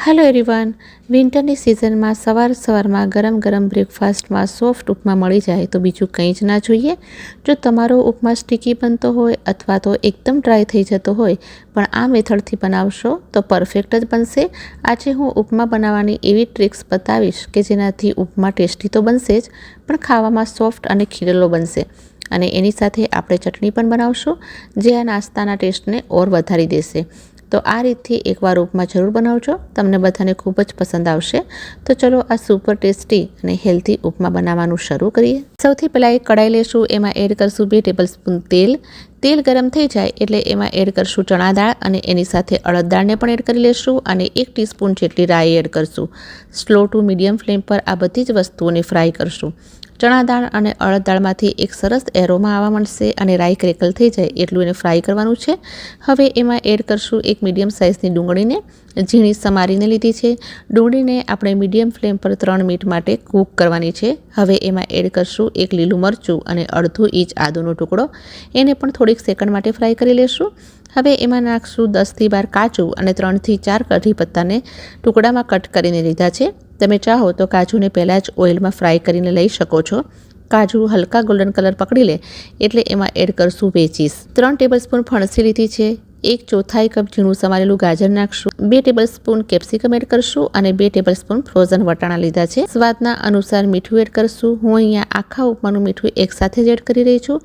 Hello everyone વિન્ટરની સિઝનમાં સવાર સવારમાં ગરમ ગરમ બ્રેકફાસ્ટમાં સોફ્ટ ઉપમા મળી જાય તો બીજું કંઈ જ ના જોઈએ. જો તમારો ઉપમા સ્ટીકી બનતો હોય અથવા તો એકદમ ડ્રાય થઈ જતો હોય, પણ આ મેથડથી બનાવશો તો પરફેક્ટ જ બનશે. આજે હું ઉપમા બનાવવાની એવી ટ્રિક્સ બતાવીશ કે જેનાથી ઉપમા ટેસ્ટી તો બનશે જ, પણ ખાવામાં સોફ્ટ અને ખીરેલો બનશે. અને એની સાથે આપણે ચટણી પણ બનાવશું, જે આ નાસ્તાના ટેસ્ટને ઓર વધારી દેશે. તો આ રીતથી એકવાર ઉપમા જરૂર બનાવજો. તમને બધાને ખૂબ જ પસંદ આવશે. તો ચલો આ સુપર ટેસ્ટી અને હેલ્ધી ઉપમા બનાવવાનું શરૂ કરીએ. સૌથી પહેલાં એક કડાઈ લેશું. એમાં એડ કરશું બે ટેબલ સ્પૂન તેલ. તેલ ગરમ થઈ જાય એટલે એમાં એડ કરશું ચણા દાળ અને એની સાથે અડદ દાળને પણ એડ કરી લેશું અને એક ટીસ્પૂન જેટલી રાઈ એડ કરશું. સ્લો ટુ મીડિયમ ફ્લેમ પર આ બધી જ વસ્તુઓને ફ્રાય કરશું. ચણા દાળ અને અડદ દાળમાંથી એક સરસ એરોમાં આવવા મળશે અને રાઈ ક્રેકલ થઈ જાય એટલું એને ફ્રાય કરવાનું છે. હવે એમાં એડ કરશું એક મીડિયમ સાઇઝની ડુંગળીને ઝીણી સમારીને લીધી છે. ડુંગળીને આપણે મીડિયમ ફ્લેમ પર ત્રણ મિનિટ માટે કૂક કરવાની છે. હવે એમાં એડ કરશું એક લીલું મરચું અને અડધું ઇંચ આદુનો ટુકડો. એને પણ થોડીક સેકન્ડ માટે ફ્રાય કરી લેશું. હવે એમાં નાખશું દસથી બાર કાચું અને ત્રણથી ચાર કઢી પત્તાને ટુકડામાં કટ કરીને લીધા છે. તમે ચાહો તો કાજુને પહેલાં જ ઓઇલમાં ફ્રાય કરીને લઈ શકો છો. કાજુ હલકા ગોલ્ડન કલર પકડી લે એટલે એમાં એડ કરશું વેચીસ. ત્રણ ટેબલ સ્પૂન ફણસી લીધી છે. એક ચોથાઈ કપ ઝીણું સમારેલું ગાજર નાખશું. બે ટેબલ સ્પૂન કેપ્સિકમ એડ કરશું અને બે ટેબલ સ્પૂન ફ્રોઝન વટાણા લીધા છે. સ્વાદના અનુસાર મીઠું એડ કરશું. હું અહીંયા આખા ઉપમાનું મીઠું એકસાથે જ એડ કરી રહી છું.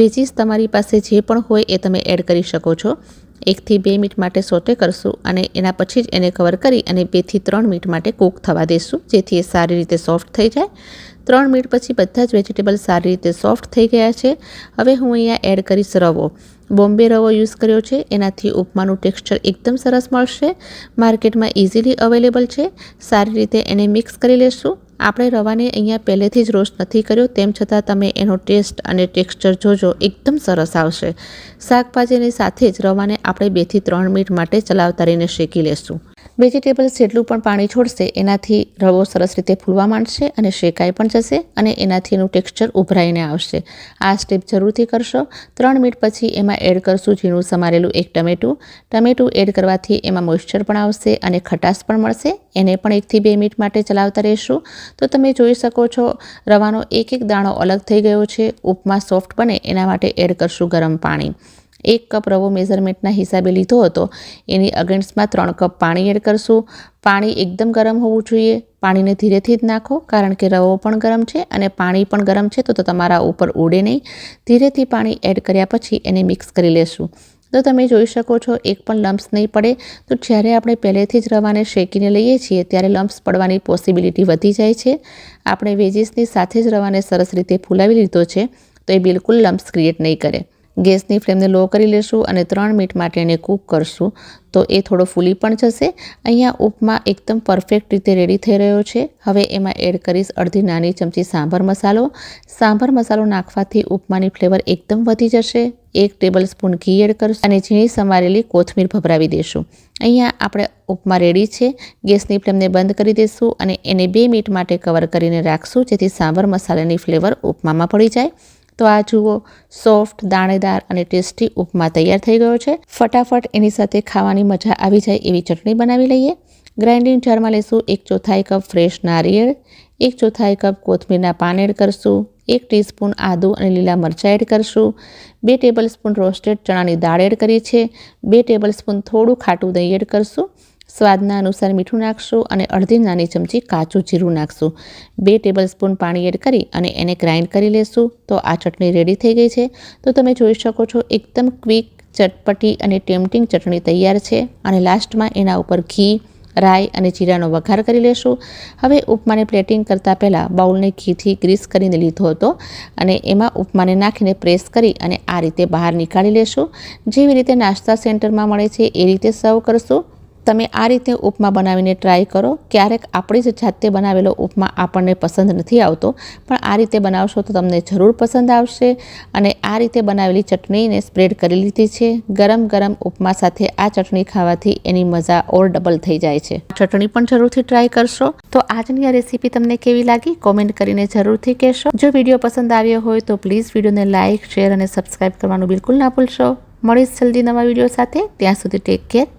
વેજીસ તમારી પાસે જે પણ હોય એ તમે એડ કરી શકો છો. એકથી બે મિનિટ માટે સોટે કરશું અને એના પછી જ એને કવર કરી અને બેથી ત્રણ મિનિટ માટે કૂક થવા દઈશું જેથી એ સારી રીતે સોફ્ટ થઈ જાય. ત્રણ મિનિટ પછી બધા જ વેજીટેબલ સારી રીતે સોફ્ટ થઈ ગયા છે. હવે હું અહીંયા એડ કરીશ રવો. બોમ્બે રવો યુઝ કર્યો છે. એનાથી ઉપમાનું ટેક્સચર એકદમ સરસ મળશે. માર્કેટમાં ઇઝીલી અવેલેબલ છે. સારી રીતે એને મિક્સ કરી લેશું. આપણે રવાને અહીંયા પહેલેથી જ રોસ્ટ નથી કર્યો, તેમ છતાં તમે એનો ટેસ્ટ અને ટેક્સચર જોજો, એકદમ સરસ આવશે. શાકભાજીની સાથે જ રવાને આપણે બેથી ત્રણ મિનિટ માટે ચલાવતા રહીને શેકી લેશું. વેજીટેબલ્સ જેટલું પણ પાણી છોડશે, એનાથી રવો સરસ રીતે ફૂલવા માંડશે અને શેકાઈ પણ જશે અને એનાથી એનું ટેક્સચર ઉભરાઈને આવશે. આ સ્ટેપ જરૂરથી કરશો. ત્રણ મિનિટ પછી એમાં એડ કરશું ઝીણું સમારેલું એક ટમેટું. ટમેટું એડ કરવાથી એમાં મોઇશ્ચર પણ આવશે અને ખટાશ પણ મળશે. એને પણ એકથી બે મિનિટ માટે ચલાવતા રહેશું. તો તમે જોઈ શકો છો, રવાનો એક એક દાણો અલગ થઈ ગયો છે. ઉપમા સોફ્ટ બને, એના માટે એડ કરશું ગરમ પાણી. એક કપ રવો મેઝરમેન્ટના હિસાબે લીધો હતો. એની અગેન્સ્ટમાં ત્રણ કપ પાણી એડ કરશું. પાણી એકદમ ગરમ હોવું જોઈએ. પાણીને ધીરેથી જ નાખો, કારણ કે રવો પણ ગરમ છે અને પાણી પણ ગરમ છે, તો તમારા ઉપર ઉડે નહીં. ધીરેથી પાણી એડ કર્યા પછી એને મિક્સ કરી લેશું. તો તમે જોઈ શકો છો, એક પણ લમ્પ્સ નહીં પડે. તો જ્યારે આપણે પહેલેથી જ રવાને શેકીને લઈએ છીએ, ત્યારે લમ્પ્સ પડવાની પોસિબિલિટી વધી જાય છે. આપણે વેજીસની સાથે જ રવાને સરસ રીતે ફૂલાવી લીધો છે, તો એ બિલકુલ લમ્પ્સ ક્રિએટ નહીં કરે. ગેસની ફ્લેમને લો કરી લેશું અને ત્રણ મિનિટ માટે એને કૂક કરશું. તો એ થોડો ફૂલી પણ જશે. અહીંયા ઉપમા એકદમ પરફેક્ટ રીતે રેડી થઈ રહ્યો છે. હવે એમાં એડ કરીશ અડધી નાની ચમચી સાંભર મસાલો. સાંભર મસાલો નાખવાથી ઉપમાની ફ્લેવર એકદમ વધી જશે. એક ટેબલ સ્પૂન ઘી એડ કરશું અને ઝીણી સમારેલી કોથમીર ભભરાવી દઈશું અહીંયા આપણે ઉપમા રેડી છે. ગેસની ફ્લેમને બંધ કરી દઈશું અને એને બે મિનિટ માટે કવર કરીને રાખશું જેથી સાંભર મસાલાની ફ્લેવર ઉપમામાં પડી જાય. તો આ જુઓ, સોફ્ટ, દાણેદાર અને ટેસ્ટી ઉપમા તૈયાર થઈ ગયો છે. ફટાફટ એની સાથે ખાવાની મજા આવી જાય એવી ચટણી બનાવી લઈએ. ગ્રાઇન્ડિંગ જારમાં લઈશું એક ચોથાઈ કપ ફ્રેશ નારિયેળ, એક ચોથાઈ કપ કોથમીરના પાન એડ કરશું, એક ટીસ્પૂન આદુ અને લીલા મરચાં એડ કરશું, બે ટેબલ સ્પૂન રોસ્ટેડ ચણાની દાળ એડ કરી છે બે ટેબલ સ્પૂન થોડું ખાટું દહીં એડ કરશું સ્વાદના અનુસાર મીઠું નાખશું અને અડધી નાની ચમચી કાચું જીરું નાખશું. બે ટેબલ સ્પૂન પાણી એડ કરી અને એને ગ્રાઇન્ડ કરી લેશું. તો આ ચટણી રેડી થઈ ગઈ છે. તો તમે જોઈ શકો છો, એકદમ ક્વિક ચટપટી અને ટેમ્પટિંગ ચટણી તૈયાર છે અને લાસ્ટમાં એના ઉપર ઘી, રાઈ અને જીરાનો વઘાર કરી લેશું. હવે ઉપમાને પ્લેટિંગ કરતાં પહેલાં બાઉલને ઘીથી ગ્રીસ કરીને લીધો હતો અને એમાં ઉપમાને નાખીને પ્રેસ કરી અને આ રીતે બહાર નીકાળી લેશું. જેવી રીતે નાસ્તા સેન્ટરમાં મળે છે, એ રીતે સર્વ કરશું. તમે આ રીતે ઉપમા બનાવીને ટ્રાય કરો. ક્યારેક આપણી જ જાતે બનાવેલો ઉપમા આપણને પસંદ નથી આવતો, પણ આ રીતે બનાવશો તો તમને જરૂર પસંદ આવશે અને આ રીતે બનાવેલી ચટણીને સ્પ્રેડ કરી લીધી છે. ગરમ ગરમ ઉપમા સાથે આ ચટણી ખાવાથી એની મજા ઓર ડબલ થઈ જાય છે. ચટણી પણ જરૂરથી ટ્રાય કરશો. તો આજની આ રેસીપી તમને કેવી લાગી? કોમેન્ટ કરીને જરૂરથી કહેશો. જો વીડિયો પસંદ આવ્યો હોય તો પ્લીઝ વિડીયોને લાઇક શેર અને સબસ્ક્રાઈબ કરવાનું બિલકુલ ના ભૂલશો. મળીશ જલ્દી નવા વીડિયો સાથે. ત્યાં સુધી take care